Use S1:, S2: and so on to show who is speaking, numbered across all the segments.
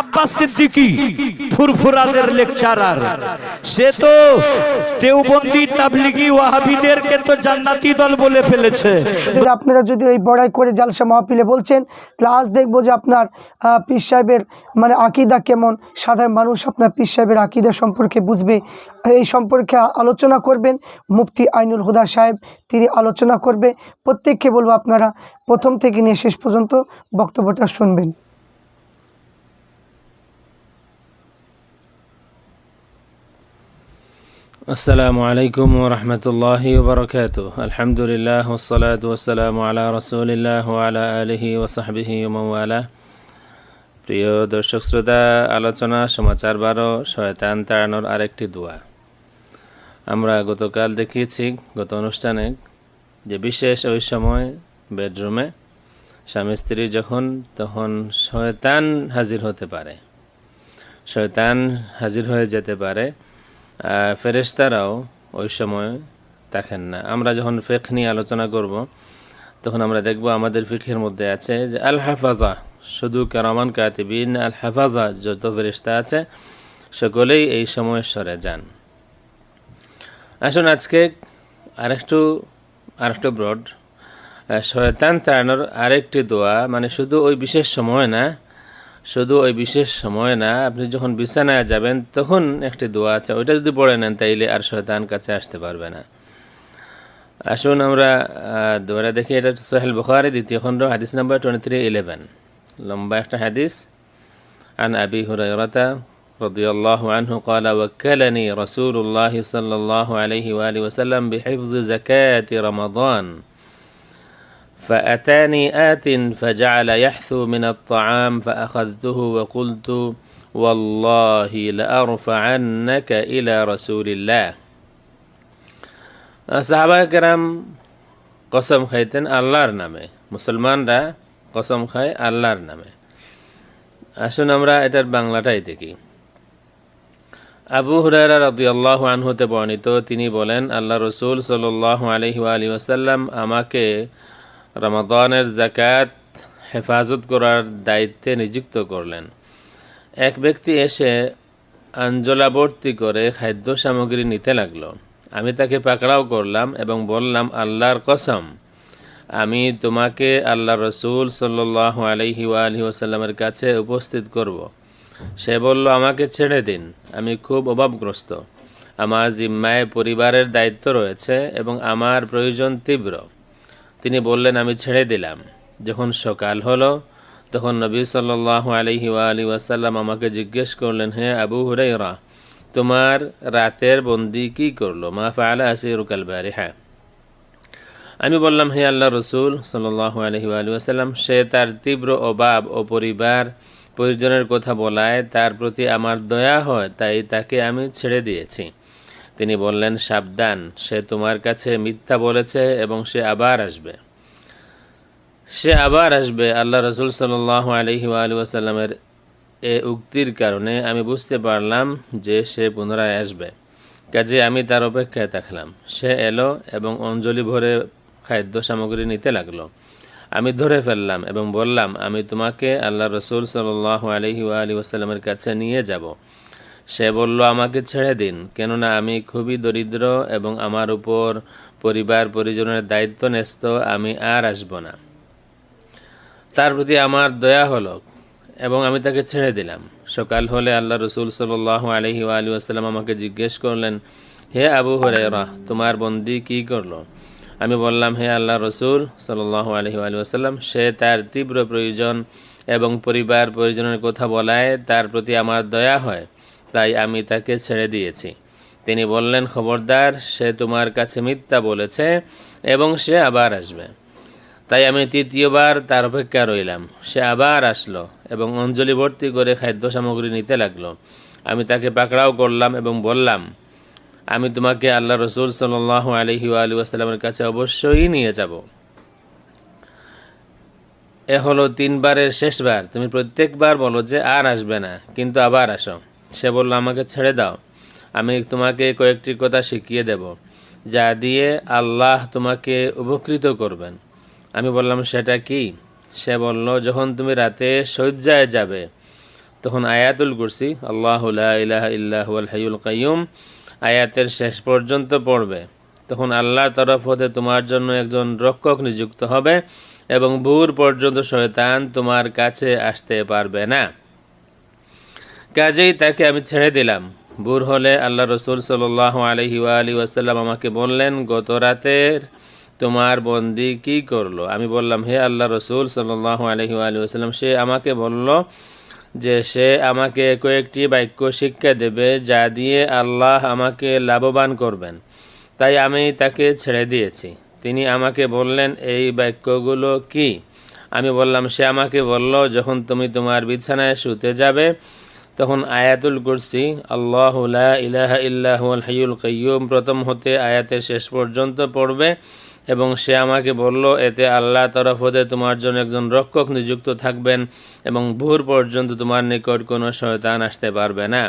S1: আব্বাস সিদ্দিকী, ফুরফুরাদের লেকচারার। সে তো দেওবন্দি তাবলিগি ওয়াহাবিদেরকে তো জান্নাতি দল বলে ফেলেছে।
S2: আপনারা যদি এই বড়াই করে জালসা মাহফিলে বলছেন আজ দেখব যে আপনার পীর সাহেবের মানে আকিদা কেমন, সাধারণ মানুষ আপনার পীর সাহেবের আকিদা সম্পর্কে বুঝবে। এই সম্পর্কে আলোচনা করবেন মুফতি আইনুল হুদা সাহেব, তিনি আলোচনা করবে। প্রত্যেককে বলব আপনারা প্রথম থেকে নিয়ে শেষ পর্যন্ত বক্তব্যটা শুনবেন।
S3: আসসালামু আলাইকুম রহমতুল্লাহি বরকাত আলহামদুলিল্লাহ ওসলাত ওসালাম আলা রসুলিল্লাহ আলা আলহি ওসাহাবিহি ওমালা প্রিয় দর্শক শ্রোতা আলোচনা সমাচার বারো শয়তান তাড়ানোর আরেকটি দোয়া আমরা গতকাল দেখিয়েছি গত অনুষ্ঠানে যে বিশেষ ওই সময় বেডরুমে স্বামী স্ত্রী যখন তখন শয়তান হাজির হতে পারে শয়তান হাজির হয়ে যেতে পারে আহ, ফেরেশতারাও ওই সময় থাকেন না। আমরা যখন ফেক নিয়ে আলোচনা করব তখন আমরা দেখব আমাদের ফিখের মধ্যে আছে যে আল হাফাজা শুধু কারামান কাতিবিন আল হাফাজা যত ফেরিস্তা আছে সকলেই এই সময় সরে যান। আসুন আজকে আরেকটু আরেকটু ব্রড শয়তান তাড়ানোর আরেকটি দোয়া মানে শুধু ওই বিশেষ সময় না শুধু ওই বিশেষ সময় না আপনি যখন বিছানায় যাবেন তখন একটি দোয়া আছে ওইটা যদি পড়ে নেন তাইলে আর শয়তান কাছে আসতে পারবে না আসুন আমরা আহ, দোয়াটা দেখি এটা হচ্ছে সোহেল বুখারি দ্বিতীয় খণ্ড হাদিস নাম্বার টোয়েন্টি থ্রি ইলেভেন লম্বা একটা হাদিস عن أبي هريرة رضي الله عنه قال وكلني رسول الله صلى الله عليه وآله وسلم بحفظ زكاة رمضان فأتاني آت فجعل يحثو من الطعام فأخذته وقلت والله لأرفعنك إلى رسول الله সাহাবা কেরাম কসম খাইতেন আল্লাহর নামে মুসলমানরা কসম খায় আল্লাহর নামে আসুন আমরা এটার বাংলাটাই দেখি আবু হুরায়রা রাদিয়াল্লাহু আনহুতে বর্ণিত তিনি বলেন আল্লাহ রসুল সাল্লাল্লাহু আলাইহি ওয়ালি ওয়াসাল্লাম আমাকে রমাদানের জাকাত হেফাজত করার দায়িত্বে নিযুক্ত করলেন। এক ব্যক্তি এসে আঞ্জলাবর্তি করে খাদ্য সামগ্রী নিতে লাগল। আমি তাকে পাকড়াও করলাম এবং বললাম, আল্লাহর কসম, আমি তোমাকে আল্লাহ রসুল সাল্লাহ আলহি আলহি ওসাল্লামের কাছে উপস্থিত করব। সে বলল, আমাকে ছেড়ে দিন, আমি খুব অভাবগ্রস্ত। আমার জিম্মায় পরিবারের দায়িত্ব রয়েছে এবং আমার প্রয়োজন তীব্র। তিনি বললেন, আমি ছেড়ে দিলাম। যখন সকাল হলো, তখন নবী সাল্লাহ আলহি আলী ওয়াসাল্লাম আমাকে জিজ্ঞেস করলেন, হে আবু হুরাইরা তোমার রাতের বন্দি কি করল? মা ফালা আসিরুকাল হ্যাঁ আমি বললাম, হে আল্লাহ রসুল সাল্লাহ আলহি আলী ওয়াসাল্লাম, সে তার তীব্র অভাব ও পরিবার পরিজনের কথা বলায়, তার প্রতি আমার দয়া হয়, তাই তাকে আমি ছেড়ে দিয়েছি। তিনি বললেন, সাবধান, সে তোমার কাছে মিথ্যা বলেছে এবং সে আবার আসবে। সে আবার আসবে, আল্লাহ রসুল সাল্লাহ আলহি আলু আসাল্লামের এ উক্তির কারণে আমি বুঝতে পারলাম যে সে পুনরায় আসবে। কাজে আমি তার অপেক্ষায় থাকলাম। সে এলো এবং অঞ্জলি ভরে খাদ্য সামগ্রী নিতে লাগল। আমি ধরে ফেললাম এবং বললাম, আমি তোমাকে আল্লাহ রসুল সাল্লাহ আলহি আলী ওসাল্লামের কাছে নিয়ে যাব। সে বলল, আমাকে ছেড়ে দিন। কেননা আমি খুবই দরিদ্র এবং আমার উপর পরিবার পরিজনের দায়িত্ব ন্যস্ত, আমি আর আসব না। তার প্রতি আমার দয়া হলো এবং আমি তাকে ছেড়ে দিলাম। সকাল হলে আল্লাহ রসুল সাল্লাহ আলহি আলী আমাকে জিজ্ঞেস করলেন, হে আবু হরেরা তোমার বন্দি কি করল? আমি বললাম, হে আল্লাহ রসুল সাল্লাহ আলহি আলী সে তার তীব্র প্রয়োজন এবং পরিবার পরিজনের কথা বলায় তার প্রতি আমার দয়া হয়। তাই আমি তাকে ছেড়ে দিয়েছি। তিনি বললেন, খবরদার, সে তোমার কাছে মিথ্যা বলেছে এবং সে আবার আসবে। তাই আমি তৃতীয়বার তার অপেক্ষা রইলাম। সে আবার আসলো এবং অঞ্জলি ভর্তি করে খাদ্য সামগ্রী নিতে লাগল। আমি তাকে পাকড়াও করলাম এবং বললাম, আমি তোমাকে আল্লাহ রসুল সাল আলহি আলু আসসালামের কাছে অবশ্যই নিয়ে যাব। এ হলো তিনবারের শেষবার। তুমি প্রত্যেকবার বলো যে আর আসবে না, কিন্তু আবার আসো। সে বলল, আমাকে ছেড়ে দাও। আমি তোমাকে কয়েকটি কথা শিখিয়ে দেব, যা দিয়ে আল্লাহ তোমাকে উপকৃত করবেন। আমি বললাম, সেটা কি? সে বলল, যখন তুমি রাতে শয্যায় যাবে, তখন আয়াতুল কুরসি, আল্লাহ ইলাহা হাইউল কাইয়ুম, আয়াতের শেষ পর্যন্ত পড়বে। তখন আল্লাহর তরফ হতে তোমার জন্য একজন রক্ষক নিযুক্ত হবে এবং ভোর পর্যন্ত শয়তান তোমার কাছে আসতে পারবে না। কাজেই তাকে আমি ছেড়ে দিলাম। ভোর হলে আল্লাহ রসুল সাল আলহি আলী ওয়াসাল্লাম আমাকে বললেন, গত রাতের তোমার বন্দি কি করল? আমি বললাম, হে আল্লাহ রসুল সাল আলহি আলী ওয়াসাল্লাম, সে আমাকে বলল যে সে আমাকে কয়েকটি বাক্য শিক্ষা দেবে যা দিয়ে আল্লাহ আমাকে লাভবান করবেন। তাই আমি তাকে ছেড়ে দিয়েছি। তিনি আমাকে বললেন, এই বাক্যগুলো কি? আমি বললাম, সে আমাকে বলল, যখন তুমি তোমার বিছানায় শুতে যাবে তখন আয়াতুল কুরসি, আল্লাহ ইলাহা ইল্লাহুল হাইয়ুল কাইয়ুম, প্রথম হতে আয়াতের শেষ পর্যন্ত পড়বে এবং সে আমাকে বলল, এতে আল্লাহ তরফ হতে তোমার জন্য একজন রক্ষক নিযুক্ত থাকবেন এবং ভোর পর্যন্ত তোমার নিকট কোনো শয়তান আসতে পারবে না।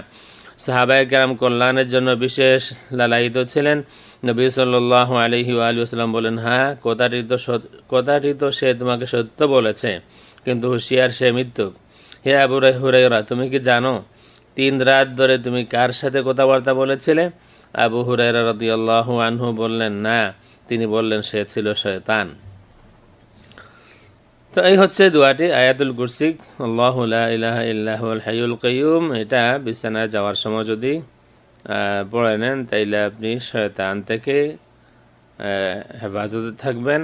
S3: সাহাবায় কেরাম কল্যাণের জন্য বিশেষ লালায়িত ছিলেন। নবী সাল্লাহ আলহি আলুসাল্লাম বলেন হ্যাঁ কথাটি তো কথাটি তো সে তোমাকে সত্য বলেছে, কিন্তু হুঁশিয়ার সে মৃত্যুক হে আবু হুরাইরা তুমি কি জানো? তিন রাত ধরে তুমি কার সাথে কথাবার্তা বলেছিলে? আবু হুরাইরা রদিয়াল্লাহ আনহু বললেন, না। তিনি বললেন, সে ছিল শয়তান। তো এই হচ্ছে দোয়াটি আয়াতুল কুরসি। আল্লাহ ইলাহা ইল্লাহুল হাইয়ুল কাইয়ুম। এটা বিছানায় যাওয়ার সময় যদি পড়ে নেন, তাইলে আপনি শয়তান থেকে হেফাজতে থাকবেন।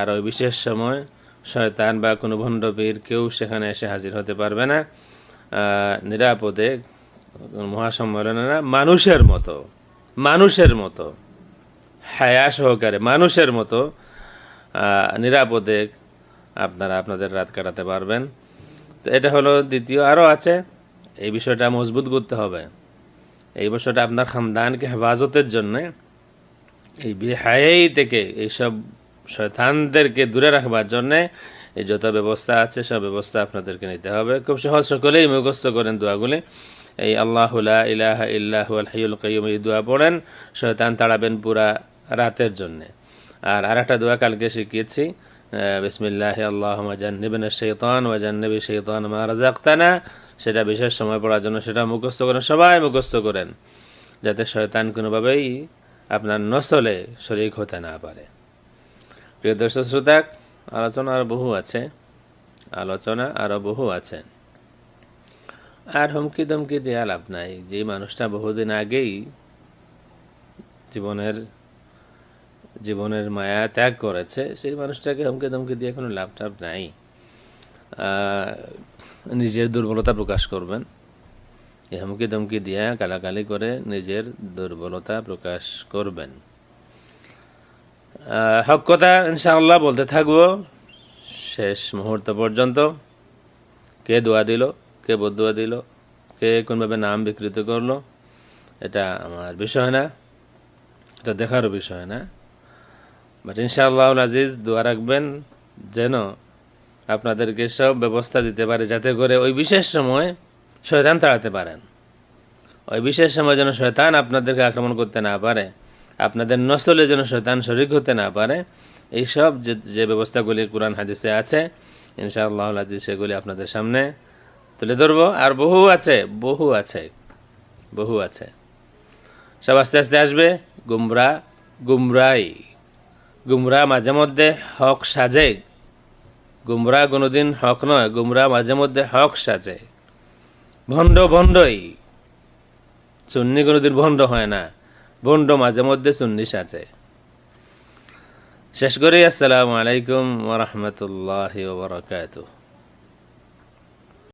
S3: আর ওই বিশেষ সময় শয়তান বা কোনো ভণ্ডবীর কেউ সেখানে এসে হাজির হতে পারবে না। নিরাপদে মহাসম্মেলনে না মানুষের মতো মানুষের মতো, হায়া সহকারে মানুষের মতো নিরাপদে আপনারা আপনাদের রাত কাটাতে পারবেন। তো এটা হলো দ্বিতীয় আরও আছে, এই বিষয়টা মজবুত করতে হবে। এই বিষয়টা আপনার খানদানকে হেফাজতের জন্যে, এই বেহাই থেকে এইসব শয়তানদেরকে দূরে রাখবার জন্যে এই যত ব্যবস্থা আছে, সব ব্যবস্থা আপনাদেরকে নিতে হবে। খুব সহজ সকলেই মুখস্থ করেন দোয়াগুলি। এই আল্লাহ ইলাহা ইল্লাহু আল হাইয়ুল এই দোয়া পড়েন, শয়তান তাড়াবেন পুরা রাতের জন্যে। আর আরেকটা দোয়া কালকে শিখিয়েছি বিসমিল্লাহ আল্লাহ জান্নিবিন শৈতান ওয়া জান্নিবি শৈতান মা রাজাক্তানা সেটা বিশেষ সময় পড়ার জন্য সেটা মুখস্থ করেন, সবাই মুখস্থ করেন, যাতে শয়তান কোনোভাবেই আপনার নসলে শরিক হতে না পারে। প্রিয় দর্শক শ্রোতা, আলোচনা আর বহু আছে। আলোচনা আরও বহু আছে। আর হুমকি দমকি দেওয়া লাভ নাই। যে মানুষটা বহুদিন আগেই জীবনের জীবনের মায়া ত্যাগ করেছে, সেই মানুষটাকে হুমকি দমকি দিয়ে কোনো লাভ টাভ নাই। নিজের দুর্বলতা প্রকাশ করবেন। এই হুমকি দমকি দিয়ে গালাগালি করে নিজের দুর্বলতা প্রকাশ করবেন। হক কথা ইনশাআল্লাহ বলতে থাকব। শেষ মুহূর্ত পর্যন্ত কে দোয়া দিল, কে বদুয়া দিল, কে কোনভাবে নাম বিকৃত করল, এটা আমার বিষয় না, এটা দেখারও বিষয় না। বাট ইনশাআল্লাহ আজিজ, দোয়া রাখবেন যেন আপনাদেরকে সব ব্যবস্থা দিতে পারে যাতে করে ওই বিশেষ সময় শয়তান তাড়াতে পারেন। ওই বিশেষ সময় যেন শয়তান আপনাদেরকে আক্রমণ করতে না পারে। আপনাদের নসলে যেন শয়তান শরিক হতে না পারে, এইসব যে যে ব্যবস্থাগুলি কোরআন হাদিসে আছে ইনশাআল্লাহ আজিজ সেগুলি আপনাদের সামনে তুলে ধরবো। আর বহু আছে বহু আছে বহু আছে। সব আস্তে আস্তে আসবে, গুমরা, গুমরাই। গুমরা মাঝে মধ্যে হক সাজে। গুমরা কোনোদিন হক নয়, গুমরা মাঝে মধ্যে হক সাজে। ভণ্ড ভণ্ডই। চুন্নি কোনোদিন ভণ্ড হয় না। ভণ্ড মাঝে মধ্যে চুন্নি আছে। শেষ করে আসসালামু আলাইকুম ওরহমতুল্লাহ ওবরাকাতুহ